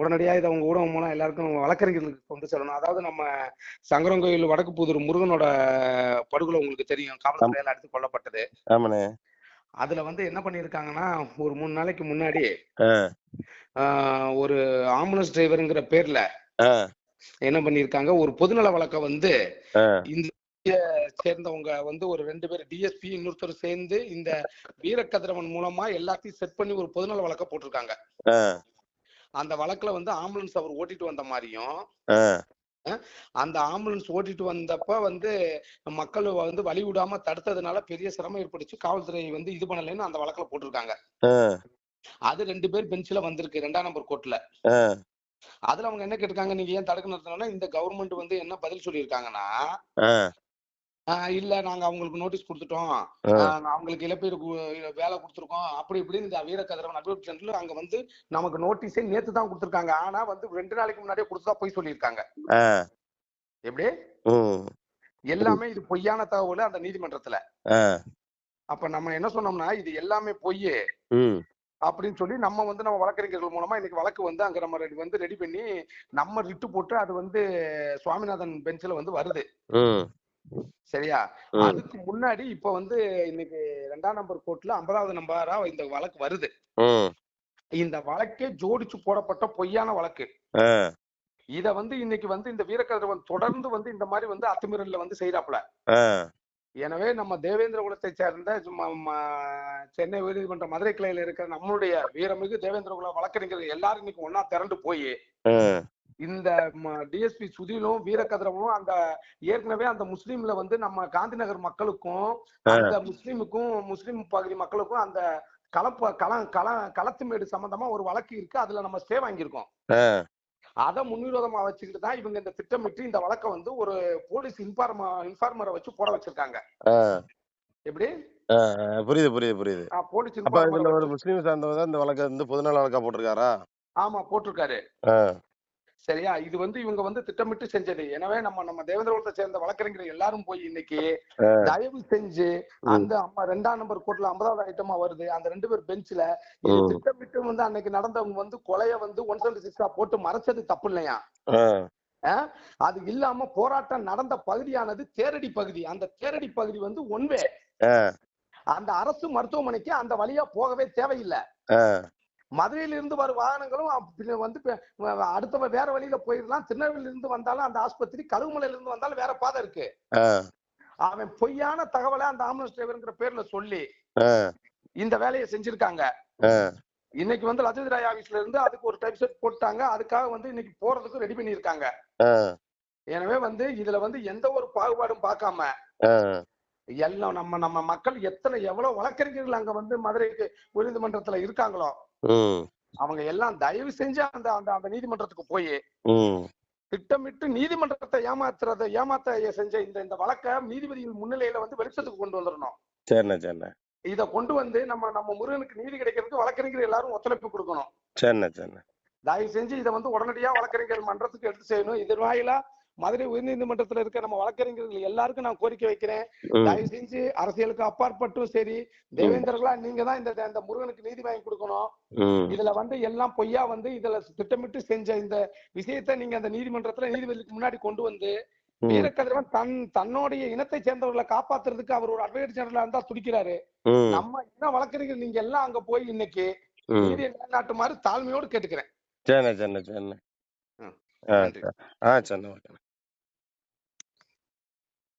உடனடியா இதை உங்க ஊடகம் மூலம் எல்லாருக்கும் வழக்கறிஞர்களுக்கு கொண்டு செல்லணும். அதாவது நம்ம சங்கரன் கோயில் வடக்கு புதூர் முருகனோட படுகொலை உங்களுக்கு தெரியும். காவல்துறையால் அடித்து கொல்லப்பட்டது. அதுல வந்து என்ன பண்ணியிருக்காங்கன்னா ஒரு மூணு நாளைக்கு முன்னாடி ஒரு ஆம்புலன்ஸ் டிரைவருங்கிற பேர்ல என்ன பண்ணியிருக்காங்க ஒரு பொதுநல வழக்கை வந்து இந்த சேர்ந்தவங்க வந்து ஒரு ரெண்டு பேர் டிஎஸ்பி இன்னொருத்தர் சேர்ந்து இந்த வீரக்கதிரவன் மூலமா எல்லாத்தையும் செட் பண்ணி ஒரு பொதுநல வழக்க போட்டிருக்காங்க. அந்த வழக்குல வந்து ஆம்புலன்ஸ் அவர் ஓட்டிட்டு வந்த மாதிரியும் அந்த ஆம்புலன்ஸ் ஓட்டிட்டு வந்தப்ப வந்து மக்கள் வந்து வழி விடாம தடுத்ததுனால பெரிய சிரமம் ஏற்பட்டுச்சு. காவல்துறை வந்து இது பண்ணலைன்னு அந்த வழக்குல போட்டிருக்காங்க. அது ரெண்டு பேர் பெஞ்சில வந்திருக்கு ரெண்டாம் நம்பர் கோர்ட்ல. அதுல அவங்க என்ன கேட்டிருக்காங்க நீங்க ஏன் தடுக்க நிறுத்தணும்னா இந்த கவர்மெண்ட் வந்து என்ன பதில் சொல்லியிருக்காங்கன்னா இல்ல நாங்க அவங்களுக்கு நோட்டீஸ் கொடுத்துட்டோம். அவங்களுக்கு இழப்பீடு வேலை கொடுத்துருக்கோம். அப்படி இப்படின்னு இந்த வீரக்கதிரவன் அட்வொகேட் சென்டர்ல அங்க வந்து நமக்கு நோட்டீஸே நேத்து தான் கொடுத்துருக்காங்க. ஆனா வந்து ரெண்டு நாளைக்கு முன்னாடியே கொடுத்ததா போய் சொல்லியிருக்காங்க. எப்படி? எல்லாமே இது பொய்யான தகவல் அந்த நீதிமன்றத்துல. அப்ப நம்ம என்ன சொன்னோம்னா இது எல்லாமே பொய் அப்படின்னு சொல்லி நம்ம வந்து நம்ம வழக்கறிஞர்கள் மூலமா இன்னைக்கு வழக்கு வந்து அங்க நம்ம ரெடி வந்து ரெடி பண்ணி நம்ம ரிட்டு போட்டு அது வந்து சுவாமிநாதன் பெஞ்சில் வந்து வருது. சரியா? அதுக்கு முன்னாடி இப்ப வந்து இன்னைக்கு ரெண்டாம் நம்பர் கோர்ட்ல ஐம்பதாவது நம்பரா இந்த வழக்கு வருது. இந்த வழக்கே ஜோடிச்சு போடப்பட்ட பொய்யான வழக்கு. இத வந்து இன்னைக்கு வந்து இந்த வீரக்கதிரவன் தொடர்ந்து வந்து இந்த மாதிரி வந்து அத்துமீறல்ல வந்து செய்யறாப்புல எனவே நம்ம தேவேந்திர குலத்தை சேர்ந்த சென்னை உயர்நீதிமன்ற மதுரை கிளையில இருக்கிற நம்மளுடைய வீரமிகு தேவேந்திர குல வழக்கறிஞர்கள் எல்லாரும் இன்னைக்கு ஒன்னா திரண்டு போய் இந்த டிஎஸ்பி சுதிலும் வீரக்கதிரவனும் அந்த ஏற்கனவே அந்த முஸ்லீம்ல வந்து நம்ம காந்தி நகர் மக்களுக்கும் அந்த முஸ்லீமுக்கும் முஸ்லீம் பகுதி மக்களுக்கும் அந்த கலப்ப கள கள களத்துமேடு சம்பந்தமா ஒரு வழக்கு இருக்கு. அதுல நம்ம ஸ்டே வாங்கியிருக்கோம். அதை முன்விரோதமா வச்சுக்கிட்டு தான் இவங்க இந்த திட்டமிட்டு இந்த வழக்கை வந்து ஒரு போலீஸ் இன்ஃபார்ம இன்ஃபார்மரை வச்சு போட வச்சிருக்காங்க. எப்படி? புரியுது புரியுது புரியுது. போலீஸ் இன்ஃபார்மரை ஒரு முஸ்லீம் சார்ந்தவர் இந்த வழக்கை வந்து பொதுநல வழக்கா போட்டிருக்காரா? ஆமா போட்டிருக்காரு. சரியா? இது வந்து இவங்க வந்து திட்டமிட்டு செஞ்சது. எனவே நம்ம நம்ம தேவேந்திரகுலத்தை சேர்ந்த வழக்கறிஞர் எல்லாரும் போய் இன்னைக்கு. தயவு செஞ்சு. அந்த அம்மா ரெண்டாம் நம்பர் கோர்ட்ல ஐம்பதாவது ஐட்டமா வருது. அந்த ரெண்டு பேர் பெஞ்ச்ல இது. திட்டமிட்டு வந்து அன்னைக்கு நடந்தவங்க வந்து கொலைய வந்து ஒன் செவன்டி சிக்ஸா போட்டு மறைச்சது தப்பு இல்லையா? அது இல்லாம போராட்டம் நடந்த பகுதியானது தேரடி பகுதி. அந்த தேரடி பகுதி வந்து ஒன்வே அந்த அரசு மருத்துவமனைக்கு அந்த வழியா போகவே தேவையில்லை. ஆ மதுரையில இருந்து வரும் வாகனங்களும் வந்து அடுத்த வேற வழியில போயிடலாம் திருநெல்வேலியில இருந்து வந்தாலும் அந்த ஆஸ்பத்திரி கழுகுமலையில இருந்து வந்தாலும் வேற பாதை இருக்கு. அவன் பொய்யான தகவலை அந்த ஆம்புலன்ஸ் டிரைவருங்கிற பேர்ல சொல்லி இந்த வேலையை செஞ்சிருக்காங்க. இன்னைக்கு வந்து லஜத் ராய் ஆபீஸ்ல இருந்து அதுக்கு ஒரு டைப் செட் போட்டாங்க. அதுக்காக வந்து இன்னைக்கு போறதுக்கு ரெடி பண்ணியிருக்காங்க. எனவே வந்து இதுல வந்து எந்த ஒரு பாகுபாடும் பார்க்காம எல்லாம் நம்ம நம்ம மக்கள் எத்தனை எவ்வளவு வழக்கறிஞர்கள் அங்க வந்து மதுரைக்கு உயர்நீதிமன்றத்துல இருக்காங்களோ அவங்க எல்லாம் தயவு செஞ்சு அந்த அந்த அந்த நீதிமன்றத்துக்கு போய் திட்டமிட்டு நீதிமன்றத்தை ஏமாத்துறத ஏமாத்த செஞ்ச இந்த இந்த வழக்க நீதிபதிகள் முன்னிலையில வந்து வெளிச்சத்துக்கு கொண்டு வந்துடணும் சரிண்ணே சரிண்ணே. இத கொண்டு வந்து நம்ம நம்ம முருகனுக்கு நீதி கிடைக்கிறதுக்கு வழக்கறிஞர் எல்லாரும் ஒத்துழைப்பு கொடுக்கணும். சரிண்ணே சரிண்ணே. தயவு செஞ்சு இதை வந்து உடனடியா வழக்கறிஞர் மன்றத்துக்கு எடுத்து செய்யணும். இது வாயிலா மதுரை உயர்நீதிமன்றத்துல இருக்க நம்ம வழக்கறிஞர்கள் எல்லாருக்கும் நான் கோரிக்கை வைக்கிறேன். தயவு செஞ்சு அரசியலுக்கு அப்பாற்பட்டும் சரி தேவேந்திரர்களா நீங்க தான் இந்த இந்த முருகனுக்கு நீதி வாங்கி கொடுக்கணும். இதுல வந்து எல்லாம் பொய்யா வந்து இதுல திட்டமிட்டு செஞ்ச இந்த விஷயத்தை நீங்க அந்த நீதிமன்றத்துல நீதிபதிக்கு முன்னாடி கொண்டு வந்து வீரக்கதிரவன் தன் தன்னுடைய இனத்தை சேர்ந்தவர்களை காப்பாத்துறதுக்கு அவர் ஒரு அட்வொகேட் ஜெனரலா இருந்தா துடிக்கிறாரு. நம்ம இன வழக்கறிஞர் நீங்க எல்லாம் அங்க போய் இன்னைக்கு ம். நீதியை நிலைநாட்டுமாறு தாழ்மையோடு கேட்டுக்கிறேன். சரிண்ணே சரிண்ணே சரிண்ணே. ஆ சரிண்ணே ஓகே